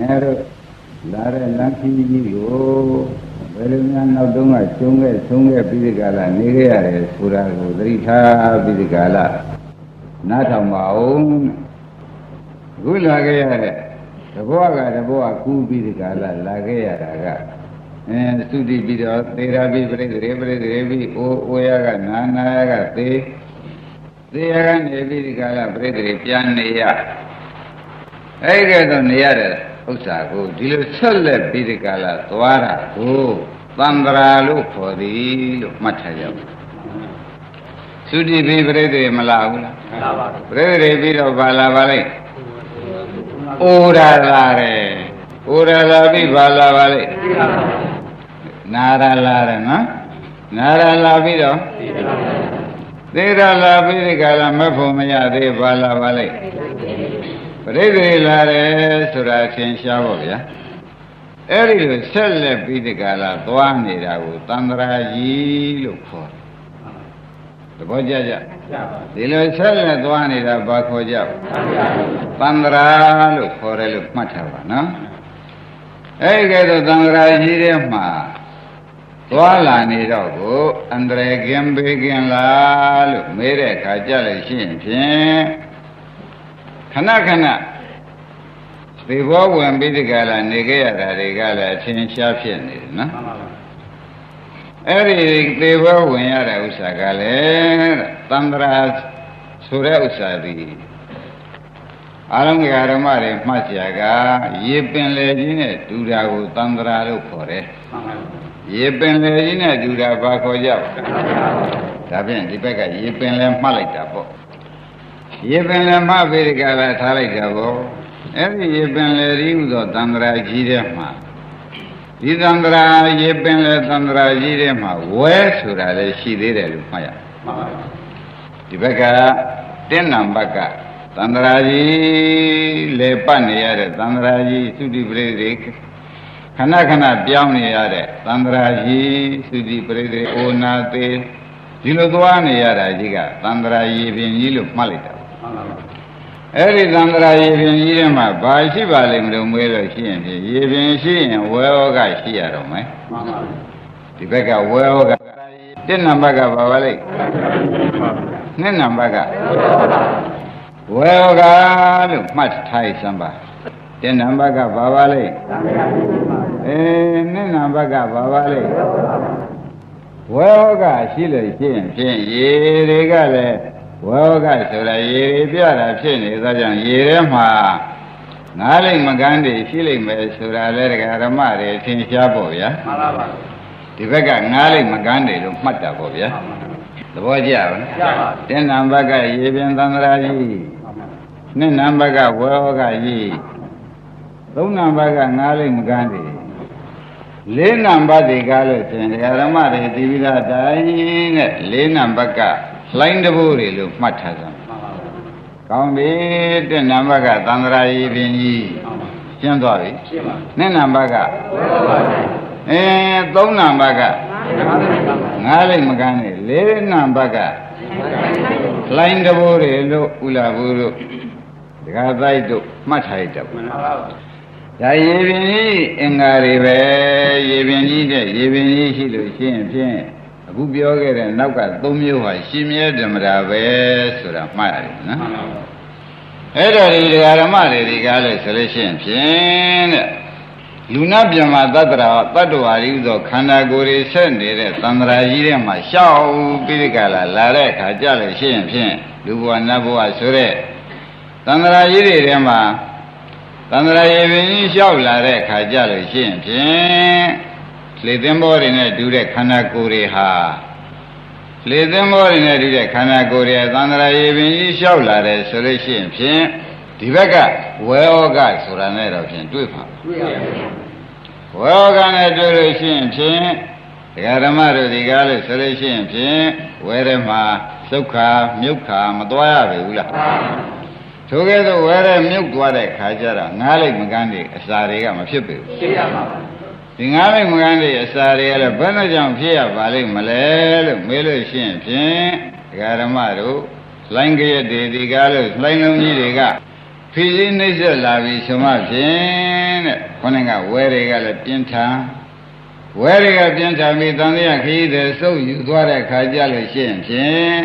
အဲတို့လာတဲ့လမ်းခီးကြီးကိုဘယ်လိုများနောက်တုန်းကကျုံခဲ့ဆုံးခဲ့ပြီးဒီကလာနေခဲ့ရတယ်ဆိုတာကိုသတိထားပြီးဒီကလာနားထောင်ပါဦးအခုလာခဲ့ရတဲ့တဘောကတဘောကကူးပြီးဒီကလာလာခဲ့ရတာကအဲသုတိပြီးတော့သေရာပြီးပြိတ္တိပြိတ္တိပြီးအိုးအိုးရကနာနာရကသေသေရကနေပြီးဒီကလာပြိတ္တိပြန်နေရအဲ့ဒီကတော့နေရတဲ့ ဥစ္စာကိုဒီလိုဆက်လက်ပြီးဒီကလာသွားတာကိုသံဃာလို့ခေါ်သည်လို့မှတ်ထားကြပါသုတိပြီးပြိတ္တိမလာဘူးလားမှန်ပါပါပြိတ္တိပြီးတော့ဘာလာပါလိမ့်အိုရာလာတယ်အိုရာလာပြီးဘာလာပါလိမ့်နာရလာတယ်နော်နာရလာပြီးတော့သေရလာပြီးဒီကလာမဖို့မရသေးဘာလာပါလိမ့်ပ ရိသေလာတယ်ဆိုတာသင်ရှားပါဗျာအဲ့ဒီလိုဆက်လက်ပြီးဒီကလာသွားနေတာကိုသန္တရာကြီးလို့ခေါ်တယ်သဘောကျကြဒီလိုဆက်လက်သွားနေတာဘာခေါ်ကြသန္တရာလို့ခေါ်တယ်လို့မှတ်ထားပါနော်အဲ့ဒီကဲတော့သန္တရာကြီးတဲ့မှာသွားလာနေတော့ကိုအန္တရာယ်ကင်းဘေးကင်းလားလို့မေးတဲ့အခါကြလို့ရှိရင်ဖြင့် ခဏခဏသေဘောဝင်ပြီးဒီကလာနေခဲ့ရတာတွေကလည်းအချင်းရှားဖြစ်နေတယ်နော်မှန်ပါပါအဲ့ဒီသေဘောဝင်ရတဲ့ဥစ္စာကလည်းသန္တရာဆိုတဲ့ဥစ္စာဒီအာရုံကဓမ္မတွေမှတ်ကြကရေပင်လေကြီးနဲ့ဒူတာကိုသန္တရာလို့ခေါ်တယ်မှန်ပါပါရေပင်လေကြီးနဲ့ဒူတာဘာခေါ်ကြဒါဖြင့်ဒီဘက်ကရေပင်လေမှတ်လိုက်တာပေါ့ ရေပင်လေမှတ်ပြီးဒီကလာထားလိုက်တာပေါ့အဲ့ဒီရေပင်လေကြီးဟူသောသန္တရာကြီးတဲ့မှာဒီသန္တရာရေပင်လေသန္တရာကြီးတဲ့မှာဝဲဆိုတာလည်းရှိသေးတယ်လို့မှတ်ရမှန်ပါပါဒီဘက်ကတင်းနံဘက်ကသန္တရာကြီးလေပတ်နေရတဲ့သန္တရာကြီးသုတိပရိသေခဏခဏပြောင်းနေရတဲ့သန္တရာကြီးသုတိပရိသေအိုနာသေးဒီလိုသွားနေရတာကြီးကသန္တရာရေပင်ကြီးလို့မှတ်လိုက်တာမှန်ပါပါ အဲ့ဒီသန္တရာရေပင်ကြီးထဲမှာဘာရှိပါလိမ့်မလို့မွေးလို့ရှိရင်ဖြင့်ရေပင်ရှိရင်ဝဲဩကရှိရတော့မယ်မှန်ပါပါဒီဘက်ကဝဲဩကတင်းနံဘက်ကဘာပါလိမ့်နှစ်နံဘက်ကဝဲဩကလို့မှတ်ထားရစမ်းပါတင်းနံဘက်ကဘာပါလိမ့်အေးနှစ်နံဘက်ကဘာပါလိမ့်ဝဲဩကရှိလို့ရှိရင်ဖြင့်ရေတွေကလည်း ဝဲဩကဆိုတာရေတွေပြတာဖြစ်နေသောကြောင့်ရေထဲမှာငားလိမ့်မကန်းတွေရှိလိမ့်မယ်ဆိုတာလဲဒကာဓမ္မတွေသင်ရှားပေါ့ဗျာမှန်ပါပါဒီဘက်ကငားလိမ့်မကန်းတယ်လို့မှတ်တာပေါ့ဗျာသဘောကျပါလားကျပါတင်းနံဘက်ကရေပြင်သန္တရာကြီးနှစ်နံဘက်ကဝေဟောကကြီးသုံးနံဘက်ကငားလိမ့်မကန်းတယ်လေးနံပါတ်ဒီကားလို့ရှင်ဒကာဓမ္မတွေဒီဝိဒတိုင်းနဲ့လေးနံပါတ်က လှိုင်းတဘိုးတွေလို့မှတ်ထားကြတယ်မှန်ပါပါကောင်းပြီတဲ့နံပါတ်ကသန္တရာရေပြင်ကြီးမှန်ပါရှင်းသွားပြီရှင်းပါနှစ်နံပါတ်ကဝဲပါပါအဲသုံးနံပါတ်ကမှန်ပါပါငားလိုက်မကန်းနဲ့လေးနံပါတ်ကလိုင်းတဘိုးတွေလို့ဥလာဘူးတို့ဒကာတိုက်တို့မှတ်ထားရတဲ့မှန်ပါပါဒါရေပင်ကြီးအင်္ဂါတွေပဲရေပင်ကြီးတဲ့ရေပင်ကြီးရှိလို့ရှိရင်ဖြင့် အခုပြောခဲ့တဲ့နောက်က၃မျိုးဟာရှင်မြဲဓမ္မတာပဲဆိုတာမှတ်ရတယ်နော်မှန်ပါပါအဲ့တော့ဒီဒကာဓမ္မတွေဒီကားလဲဆိုလို့ရှိရင်ဖြင့်တဲ့လူနာပြမသတ္တရာတတ္တဝါရီဥသောခန္ဓာကိုယ်တွေဆက်နေတဲ့သန္တရာကြီးထဲမှာရှောက်ပြီးဒီကလာလာတဲ့အခါကြလို့ရှိရင်ဖြင့်လူဘဝနတ်ဘဝဆိုတဲ့သန္တရာကြီးတွေထဲမှာသန္တရာရေပင်ကြီးရှောက်လာတဲ့အခါကြလို့ရှိရင်ဖြင့် လေသင်္ဘောတွေနဲ့တူတဲ့ခန္ဓာကိုယ်တွေဟာလေသင်္ဘောတွေနဲ့တူတဲ့ခန္ဓာကိုယ်တွေသန္တရာရေပင်ကြီးရှောက်လာတယ်ဆိုလို့ရှိရင်ဖြင့်ဒီဘက်ကဝေဩကဆိုတာနဲ့တော့ဖြင့်တွေ့ပါတွေ့ရပါဝေါကနဲ့တွေ့လို့ရှိရင်ဖြင့်ဒကာဓမ္မတို့ဒီကားလို့ဆိုလို့ရှိရင်ဖြင့်ဝဲထဲမှာသုခာမြုပ်ခာမသွားရပြီဘူးလားထိုကဲ့သို့ဝဲထဲမြုပ်သွားတဲ့ခါကျတော့ငားလိုက်မကန်းတွေအစာတွေကမဖြစ်ပေဘူးရှင်းရပါပါ ဒီငားလိုက်မကန်းတွေအစာတွေကလည်းဘယ်နဲ့ကြောင့်ဖြစ်ရပါလိမ့်မလဲလို့မေးလို့ရှိရင်ဖြင့်ဒကာဓမ္မတို့လိုင်းကြရက်တွေဒီကားလို့လိုင်းလုံးကြီးတွေကဖြည်းဖြည်းနှိမ့်ဆက်လာပြီဆိုမှဖြင့်တဲ့ခொနကဝဲတွေကလည်းပြင်းထန်ဝဲတွေကပြင်းထန်ပြီးတန်တရားခရီးတွေစုပ်ယူသွားတဲ့ခါကြလို့ရှိရင်ဖြင့်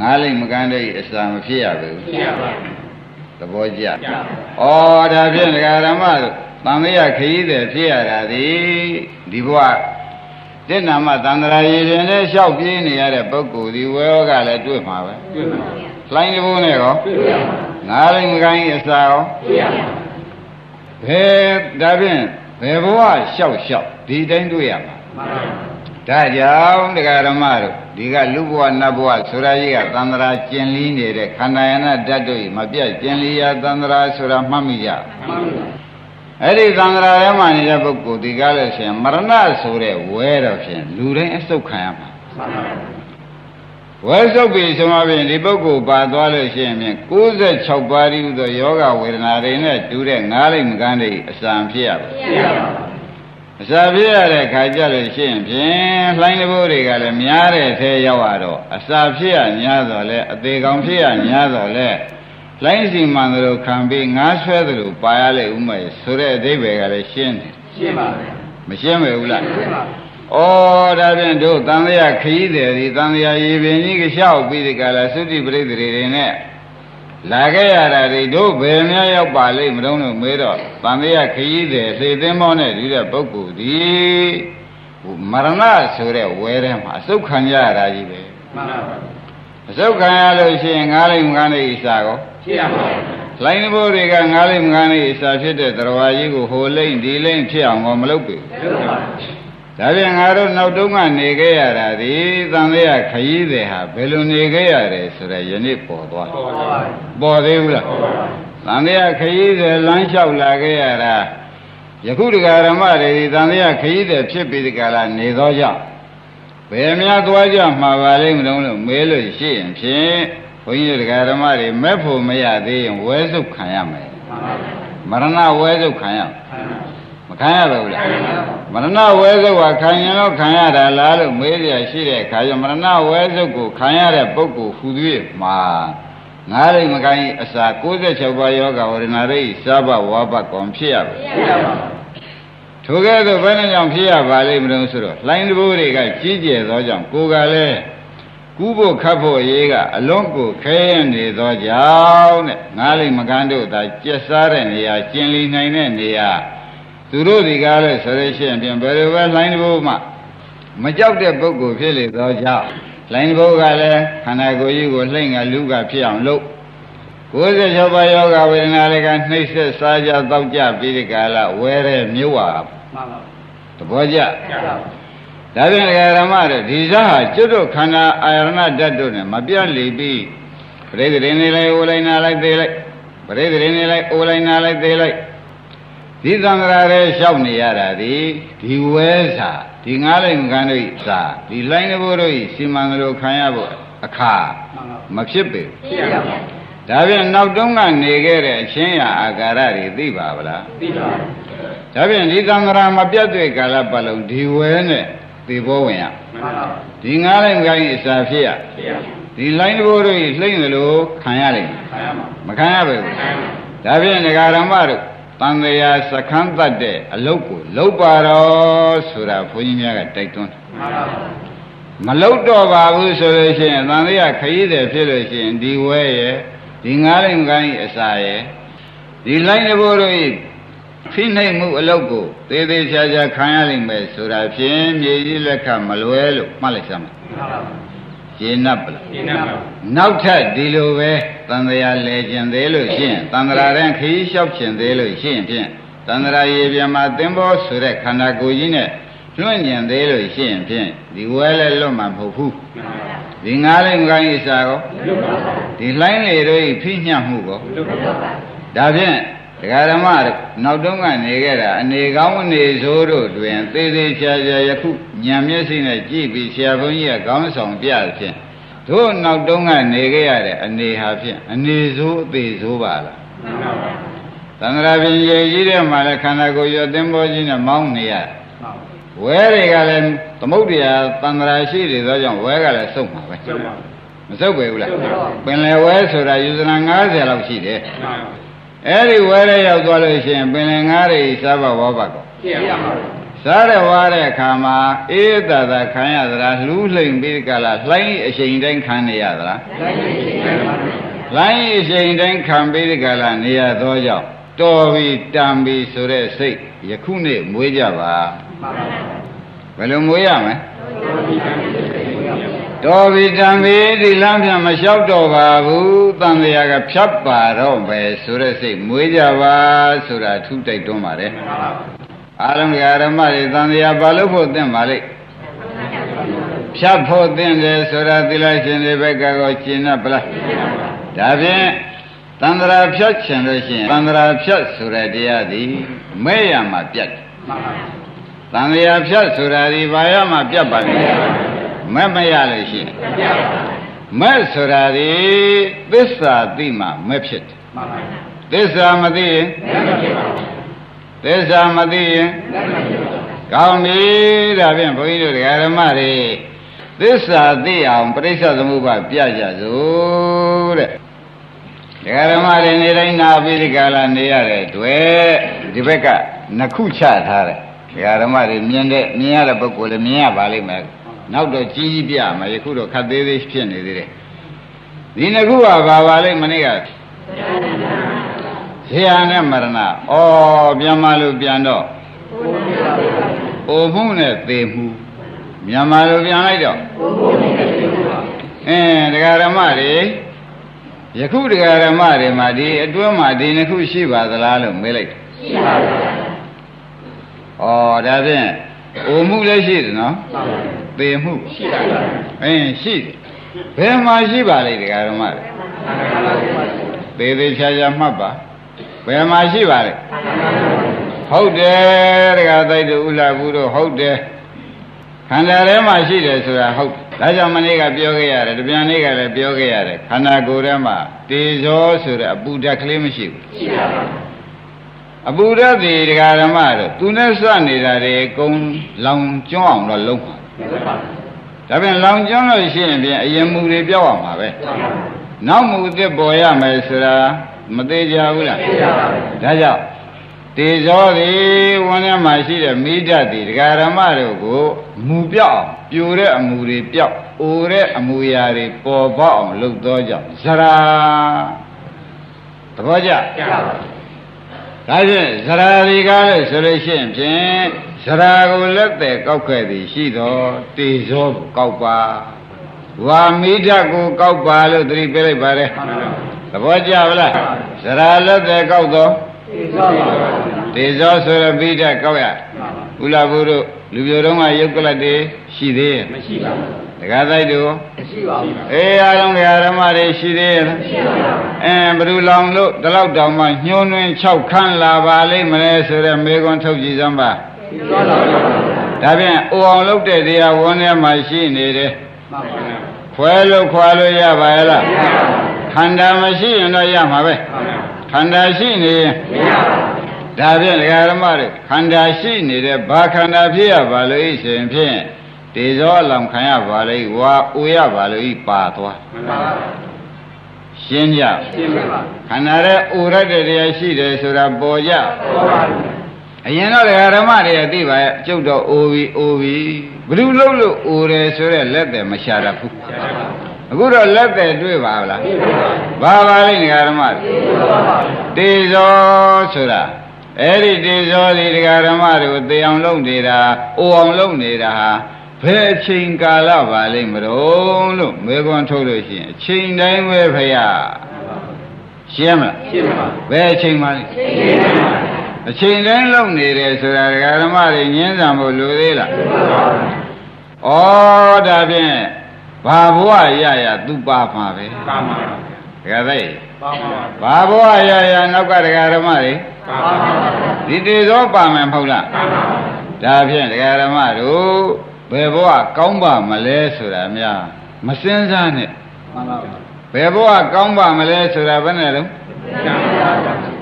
ငားလိမ့်မကန်းတဲ့အစာမဖြစ်ရဘူးဖြစ်ရပါသဘောကျကျဩဒါဖြင့်ဒကာဓမ္မတို့ တန်တရားခရီးတွေဖြစ်ရတာဒီဒီဘဝတဲ့နာမတန်ត្រာရည်ရင်နဲ့လျှောက်ပြေးနေရတဲ့ပုဂ္ဂိုလ်ဒီဝဲရောကလည်းတွေ့မှာပဲတွေ့ပါလိုင်းတဘိုးနဲ့ရောတွေ့ပါငါးလိမ့်မကိုင်းအစာရောတွေ့ရပါဘယ်ဒါဖြင့်ဘယ်ဘဝလျှောက်လျှောက်ဒီတိုင်းတွေ့ရမှာမှန်ပါဒါကြောင့်တရားဓမ္မတို့ဒီကလူဘဝနတ်ဘဝဆိုတာကြီးကသန္တရာကျင်လီနေတဲ့ခန္ဓာယနာဓာတ်တို့မပြတ်ကျင်လီရာသန္တရာဆိုတာမှတ်မိကြမှန်ပါ အဲ့ဒီသန္တရာထဲမှာနေတဲ့ပုဂ္ဂိုလ်ဒီကားလို့ရှိရင်မရဏဆိုတဲ့ဝဲတော့ဖြင့်လူတိုင်းအစုပ်ခံရမှာမှန်ပါဝဲစုပ်ပြီဆိုမှဖြင့်ဒီပုဂ္ဂိုလ်ပါသွားလို့ရှိရင်ဖြင့်96ပါးဤဟူသောယောဂဝေဒနာတွေနဲ့တူတဲ့ငားလိမ့်မကန်းတွေအစံဖြစ်ရပါဖြစ်ရပါအစာဖြစ်ရတဲ့ခါကြလို့ရှိရင်ဖြင့်လှိုင်းတဘိုးတွေကလည်းများတဲ့ထဲရောက်ရတော့အစာဖြစ်ရများတော့လဲအသေးကောင်ဖြစ်ရများတော့လဲ လှိုင်းစီမံသလိုခံပြီးငားဆွဲသလိုပါရလေဥမဲ့ဆိုတဲ့အဓိပ္ပာယ်ကလည်းရှင်းတယ်ရှင်းပါပဲမရှင်းပဲဘူးလားရှင်းပါဩဒါဖြင့်တို့တန်လျာခရီးတယ်ဒီတန်လျာရေပင်ကြီးကလျှောက်ပြီးဒီကလာသုတိပရိသေတွေနဲ့လာခဲ့ရတာတွေတို့ဘယ်များရောက်ပါလိမ့်မတော့လို့မေးတော့တန်လျာခရီးတယ်သေသင်းမောနဲ့ဒီတဲ့ပုဂ္ဂိုလ်ဒီဟိုမရဏဆိုတဲ့ဝဲထဲမှာအစုတ်ခံကြရတာကြီးပဲမှန်ပါအစုတ်ခံရလို့ရှိရင်ငားလိမ့်မကားနေဣစာကော ဖြစ်ရပါလိုင်းဘိုးတွေကငားလိမ့်မကားနေဣစာဖြစ်တဲ့တရားကြီးကိုဟိုလိမ့်ဒီလိမ့်ဖြစ်အောင်မလုပ်ဘူးလုပ်ပါဒါပြန်ငါတို့နောက်တုန်းကနေခဲ့ရတာဒီသံဃာခရီးတွေဟာဘယ်လိုနေခဲ့ရတယ်ဆိုတော့ယနေ့ပေါ်သွားပေါ်ပါပေါ်သေးဘူးလားပေါ်ပါသံဃာခရီးတွေလမ်းလျှောက်လာခဲ့ရတာယခုတက္ကရာမတွေဒီသံဃာခရီးတွေဖြစ်ပြီးဒီကလာနေသောကြောင့်ဘယ်များသွားကြမှာပါလိမ့်မလို့လို့မေးလို့ရှိရင်ဖြင့် ဘုန်းကြီးတက္ကရာမတွေမဲ့ဖို့မရသေးရင်ဝဲစုပ်ခံရမယ်မှန်ပါမရဏဝဲစုပ်ခံရမယ်မှန်ပါမခံရဘူးလားမရဏဝဲစုပ်ကခံရင်တော့ခံရတာလားလို့မေးရရှိတဲ့အခါကျမရဏဝဲစုပ်ကိုခံရတဲ့ပုဂ္ဂိုလ်ဟူသည်မှာငါးရိပ်မကိုင်းအစာ96ပါးယောဂဝရဏရိပ်စဘဝါဘကောင်ဖြစ်ရပါဖြစ်ရပါထိုကဲ့သို့ဘယ်နှကြောင့်ဖြစ်ရပါလိမ့်မလို့ဆိုတော့လှိုင်းတဘိုးတွေကကြီးကျယ်သောကြောင့်ကိုယ်ကလည်း ကူးဖို့ခတ်ဖို့အရေးကအလွန်ကိုခဲရနေသောကြောင့်တဲ့ငါးလိမ့်မကန်းတို့သာကျက်စားတဲ့နေရာကျင်လီနိုင်တဲ့နေရာသူတို့ဒီကားလဲဆိုရရှိရင်ပြင်ဘယ်လိုပဲလှိုင်းတဘိုးမှမကြောက်တဲ့ပုဂ္ဂိုလ်ဖြစ်လေသောကြောင့်လှိုင်းတဘိုးကလည်းခန္ဓာကိုယ်ကြီးကိုလှိမ့်ကလူကဖြစ်အောင်လုပ်96ပါးယောဂဝေဒနာတွေကနှိမ့်ဆက်စားကြတောက်ကြပြီးဒီကာလဝဲတဲ့မြို့ဝါမှန်ပါသဘောကျကျပါ ဒါဖြင့်ဓမ္မတို့ဒီဇာဟာကျွတ်တို့ခန္ဓာအာရဏဓာတ်တို့နဲ့မပြတ်လေပြီးပရိသေနေလိုက်အိုလိုက်နာလိုက်သေးလိုက်ပရိသေနေလိုက်အိုလိုက်နာလိုက်သေးလိုက်ဒီသံဃာရဲလျှောက်နေရတာဒီဒီဝဲစာဒီငားလိုက်ငန်းတို့ဤစာဒီလိုင်းတဘိုးတို့ဤစီမံတို့ခံရဖို့အခါမှန်ပါမဖြစ်ပေဖြစ်ရပါဒါဖြင့်နောက်တုန်းကနေခဲ့တဲ့အချင်းရာအာကာရတွေသိပါဗလားသိပါဒါဖြင့်ဒီသံဃာမပြတ်တဲ့ကာလပတ်လုံးဒီဝဲနဲ့ သေဘောဝင်ရမှန်ပါဒီငားလိုက်ကိုင်းအစာဖြစ်ရဖြစ်ရဒီလိုင်းတဘိုးတို့လှိမ့်သလိုခံရလိမ့်မယ်ခံရမှာမခံရပဲဘူးခံရမှာဒါဖြင့်ဒကာရမတို့တန်တရားစခန်းတတ်တဲ့အလုတ်ကိုလုတ်ပါတော့ဆိုတာဘုန်းကြီးများကတိုက်တွန်းတယ်မှန်ပါမလုတ်တော့ပါဘူးဆိုလို့ရှိရင်တန်တရားခရီးတယ်ဖြစ်လို့ရှိရင်ဒီဝဲရဲ့ဒီငားလိုက်ကိုင်းအစာရဲ့ဒီလိုင်းတဘိုးတို့ဤ ဖိနှိပ်မှုအလုတ်ကိုသေးသေးချာချာခံရလိမ့်မယ်ဆိုတာဖြင့်မြေကြီးလက်ခမလွဲလို့မှတ်လိုက်စမ်းပါ မှန်ပါ ရှင်း납ပလား ဒီနေ့မှာ နောက်ထပ်ဒီလိုပဲတန်ត្រာလဲကျင်သေးလို့ရှိရင်တန်ត្រာတဲ့ခရီးလျှောက်ကျင်သေးလို့ရှိရင်ဖြင့်တန်ត្រာရေပြမှာသင်္ဘောဆိုတဲ့ခန္ဓာကိုယ်ကြီးနဲ့လွန့်ကျင်သေးလို့ရှိရင်ဖြင့်ဒီဝဲလဲလွတ်မှာမဟုတ်ဘူး မှန်ပါ ဒီငားလေးမကိုင်းဣစာကော လုပ်ပါ ဒီလှိုင်းလေတို့ဤဖိညတ်မှုကော လုပ်ပါ ဒါဖြင့် ဒကာဓမ္မတို့နောက်တုန်းကနေခဲ့တာအနေကောင်းအနေဆိုးတို့တွင်သေးသေးချာချာယခုညံမျက်စိနဲ့ကြည့်ပြီးဆရာဘုန်းကြီးကခေါင်းဆောင်ပြဖြင့်တို့နောက်တုန်းကနေခဲ့ရတဲ့အနေဟာဖြင့်အနေဆိုးအသေးဆိုးပါလားမှန်ပါမှန်သံဃာပင်ရေကြီးတဲ့မှာလည်းခန္ဓာကိုယ်ရသင်္ဘောကြီးနဲ့မောင်းနေရပါဝဲတွေကလည်းသမုဒ္ဒရာသံဃာရှိတွေသောကြောင့်ဝဲကလည်းစုံမှာပဲလုပ်ပါမစုပ်ပဲဘူးလားစုပ်ပါပင်လယ်ဝဲဆိုတာယူဇနာ90လောက်ရှိတယ်မှန်ပါ အအဲ့ဒီဝဲရဲရောက်သွားလို့ရှိရင်ပင်လင်ငါးတွေစားပါဝါပါကောဖြစ်ရပါဘူးစားရဝါတဲ့အခါမှာအေးသာသာခံရသလားလှူးလှိမ်ပြီးကြလားလှိုင်းအချိန်တိုင်းခံနေရသလားတိုင်းတိုင်းဖြစ်ရပါဘူးလှိုင်းအချိန်တိုင်းခံပြီးကြလားနေရသောကြောင့်တော်ပြီတန်ပြီဆိုတဲ့စိတ်ယခုနေ့မွေးကြပါမှန်ပါဘယ်လိုမွေးရမလဲဒီကံဖြစ်ရပါဘူး တော်ပြီတန်ပြီဒီလမ်းပြန်မလျှောက်တော့ပါဘူးတန်တရားကဖြတ်ပါတော့ပဲဆိုတဲ့စိတ်မွေးကြပါဆိုတာအထူးတိုက်တွန်းပါတယ်မှန်ပါဘူးအားလုံးကဓမ္မတွေတန်တရားဘာလို့ဖို့သင့်ပါလိမ့်ဖြတ်ဖို့သင့်တယ်ဆိုတာသီလရှင်တွေဘက်ကကိုရှင်း납ပလားဒါဖြင့်တန္တရာဖြတ်ချင်လို့ရှိရင်တန္တရာဖြတ်ဆိုတဲ့တရားသည်မဲ့ရမှာပြတ်တယ်မှန်ပါဘူးတန်တရားဖြတ်ဆိုတာဒီဘာရမှာပြတ်ပါလိမ့် မဲ့မရလို့ရှိရင်ပြရပါဘူးမဲ့ဆိုတာဒီသစ္စာသိမှမဲ့ဖြစ်တယ်မှန်ပါဘူးသစ္စာမသိရင်လက်မဖြစ်ပါဘူးသစ္စာမသိရင်လက်မဖြစ်ပါဘူးကောင်းပြီဒါဖြင့်ဘုန်းကြီးတို့ဓမ္မတွေသစ္စာသိအောင်ပြိဿသမုပ္ပါပြကြစို့တဲ့ဓမ္မတွေနေတိုင်းနာပြီးဒီကလာနေရတဲ့တွေ့ဒီဘက်ကနှစ်ခုချထားတယ်ဓမ္မတွေမြင်တဲ့မြင်ရတဲ့ပုဂ္ဂိုလ်လည်းမြင်ရပါလိမ့်မယ် နောက်တော့ကြီးကြီးပြမယ်ယခုတော့ခတ်သေးသေးဖြစ်နေသေးတယ်ဒီနှစ်ခုကဘာပါလိမ့်မနေ့ကဇေယနဲ့မရဏဩပြန်မလို့ပြန်တော့အိုမှုနဲ့သေမှုမြန်မာလိုပြန်လိုက်တော့အင်းတရားဓမ္မတွေယခုတရားဓမ္မတွေမှာဒီအတွင်းမှာဒီနှစ်ခုရှိပါသလားလို့မေးလိုက်တယ်ရှိပါဘူး။ဩဒါဖြင့် အိုမှုလည်းရှိတယ်နော်မှန်ပါဘူး။သေမှုရှိပါဘူးအင်းရှိတယ်။ဘယ်မှာရှိပါလိမ့်တရားဓမ္မတွေသေသေးချာချာမှတ်ပါ။ဘယ်မှာရှိပါလိမ့်ဟုတ်တယ်တရားသိတူဥလာဘူးတို့ဟုတ်တယ်ခန္ဓာထဲမှာရှိတယ်ဆိုတာဟုတ်တယ်ဒါကြောင့်မနေ့ကပြောခဲ့ရတယ်တပြန်နေ့ကလည်းပြောခဲ့ရတယ်ခန္ဓာကိုယ်ထဲမှာတေဇောဆိုတဲ့အပူဓာတ်ကလေးမရှိဘူးရှိပါဘူး အပူဓာတ်ဒီတရားဓမ္မတို့သူနဲ့စနေတာတွေအကုန်လောင်ကျွမ်းအောင်တော့လုံးပါမှန်ပါဘူးဒါပြန်လောင်ကျွမ်းလို့ရှိရင်ပြန်အရင်မူတွေပြောက်အောင်ပါပဲနောက်မူအစ်စ်ပေါ်ရမယ်ဆိုတာမသေးကြဘူးလားရှိပါဘူးဒါကြောင့်တေဇောသည်ဝန်းထဲမှာရှိတဲ့မိဓာတ်သည်ဒကာရမတို့ကိုမူပြောက်အောင်ပြိုတဲ့အမူတွေပြောက်အိုတဲ့အမူအရာတွေပေါ်ပေါက်အောင်လုပ်သောကြောင့်ဇရာသဘောကျပြပါဘူး ဒါဖြင့်ဇရာဒီကားလို့ဆိုလို့ရှိရင်ဖြင့်ဇရာကိုလက်သက်ကောက်ခဲ့သည်ရှိတော်တေဇောကိုကောက်ပါဝါမိဓာတ်ကိုကောက်ပါလို့သတိပေးလိုက်ပါတယ်မှန်ပါဘူးသဘောကျပါလားဇရာလက်သက်ကောက်တော့သိသွားပါဘူးတေဇောဆိုရပိဋကကောက်ရမှန်ပါဘူးဥလာဘုတို့လူပြိုတော့ကယုတ်ကလတ်တွေရှိသေးရဲ့မရှိပါဘူး ဒကာတိုက်တို့မရှိပါဘူးအေးအားလုံးကဓမ္မတွေရှိသေးရဲ့လားရှိပါဘူးအဲဘယ်သူလောင်လို့ဒီလောက်တောင်မှညှိုးနှွင်း6ခန်းလာပါလိမ့်မလဲဆိုတော့မေကွန်ထုတ်ကြည့်စမ်းပါသိသွားပါဘူးဒါဖြင့်အိုအောင်လုပ်တဲ့တရားဝန်းထဲမှာရှိနေတယ်မှန်ပါဘူးခွဲလို့ခွာလို့ရပါရဲ့လားခန္ဓာမရှိရင်တော့ရမှာပဲခန္ဓာရှိနေရင်မရပါဘူးဒါဖြင့်ဒကာရမတွေခန္ဓာရှိနေတဲ့ဘာခန္ဓာဖြစ်ရပါလို့ဤဆိုရင်ဖြင့် တေဇောအလောင်ခံရပါလိမ့်ဝါအိုရပါလို့ဤပါသွားမှန်ပါဘူးရှင်းကြရှင်းပါပါခန္ဓာရဲ့အိုရတဲ့တရားရှိတယ်ဆိုတာပေါ်ကြပေါ်ပါဘူးအရင်တော့ဒကာရမတွေအသိပါရဲ့ကျုပ်တော့အိုပြီအိုပြီဘယ်သူလို့လို့အိုတယ်ဆိုတဲ့လက်တယ်မရှာတတ်ဘူးအခုတော့လက်တယ်တွေ့ပါလားဘာပါလိမ့်ဒကာရမတွေတေဇောဆိုတာအဲ့ဒီတေဇောဒီဒကာဓမ္မတွေကိုသေအောင်လုပ်နေတာအိုအောင်လုပ်နေတာဟာ ဘယ်အချိန်ကာလပါလိမ့်မလို့လို့မေခွန်းထုတ်လို့ရှိရင်အချိန်တိုင်းပဲဖရာရှင်းမလားရှင်းပါဘယ်အချိန်မှလဲရှင်းပါအချိန်တိုင်းလုပ်နေတယ်ဆိုတာဒကာဓမ္မတွေညင်းဆံဖို့လိုသေးလားဩဒါဖြင့်ဘာဘဝရရသူပါမှာပဲပါပါဒကာသိပါပါဘာဘဝရရနောက်ကဒကာဓမ္မတွေပါပါဒီတေဇောပါမယ်မဟုတ်လားပါပါဒါဖြင့်ဒကာရမတို့ ဘယ်ဘဝကောင်းပါမလဲဆိုတာများမစင်းစားနဲ့ပါပါဘယ်ဘဝကောင်းပါမလဲဆိုတာဘယ်နဲ့တော့ကျန်ပါပါ